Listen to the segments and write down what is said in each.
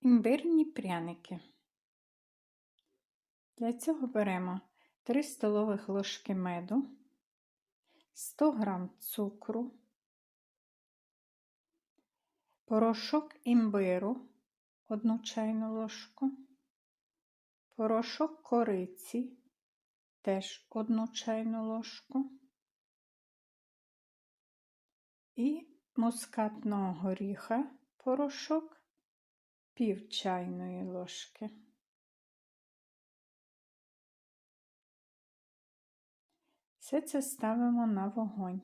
Імбирні пряники. Для цього беремо 3 столових ложки меду, 100 г цукру, порошок імбиру 1 чайну ложку, порошок кориці теж 1 чайну ложку і мускатного горіха порошок пів чайної ложки. Все це ставимо на вогонь.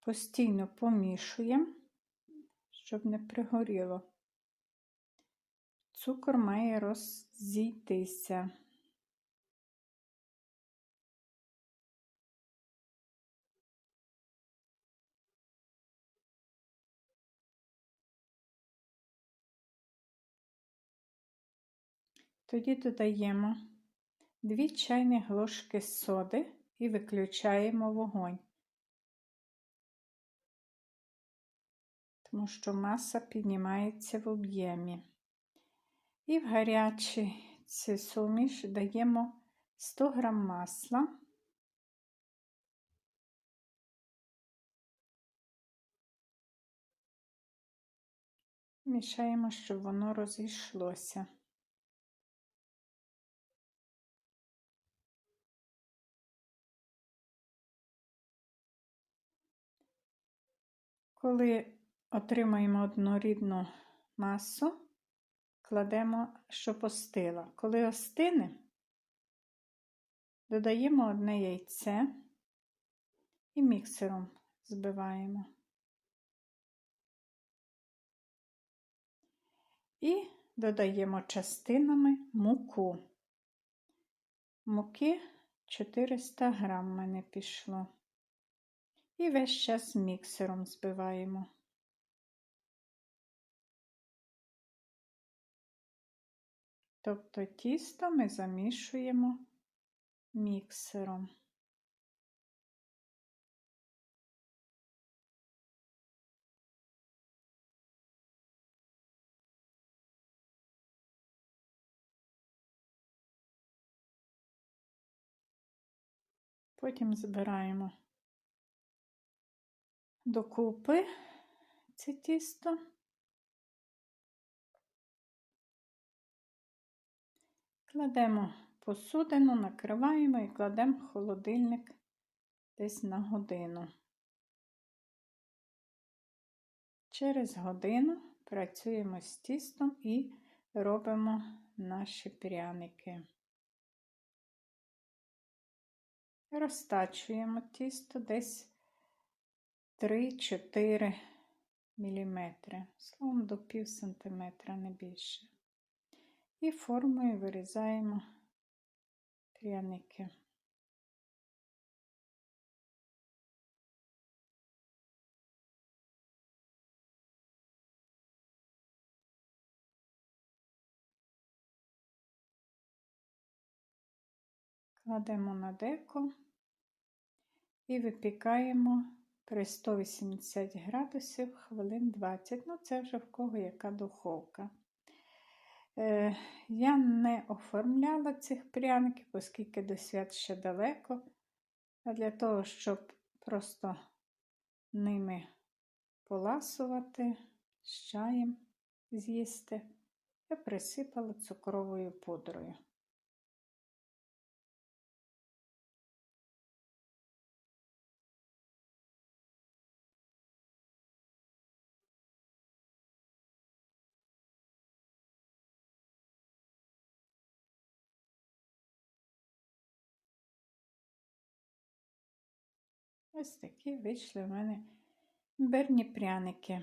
Постійно помішуємо, щоб не пригоріло. Цукор має роззійтися. Тоді додаємо 2 чайні ложки соди і виключаємо вогонь, тому що маса піднімається в об'ємі. І в гарячий суміш даємо 100 г масла. Мішаємо, щоб воно розійшлося. Коли отримаємо однорідну масу, кладемо, щоб остила. Коли остине, додаємо одне яйце і міксером збиваємо. І додаємо частинами муку. Муки 400 грам мене пішло. І весь час міксером збиваємо. Тобто тісто ми замішуємо міксером. Потім збираємо докупи це тісто. Кладемо посудину, накриваємо і кладемо холодильник десь на годину. Через годину працюємо з тістом і робимо наші пряники. Розтачуємо тісто десь 3-4 мм, словом до пів сантиметра, не більше. І формою вирізаємо пряники. Кладемо на деко і випікаємо при 180 градусів хвилин 20. Ну, це вже в кого яка духовка. Е, Я не оформляла цих пряників, оскільки до свят ще далеко. А для того, щоб просто ними поласувати, з чаєм з'їсти, я присипала цукровою пудрою. Ось такі вийшли в мене берні пряники.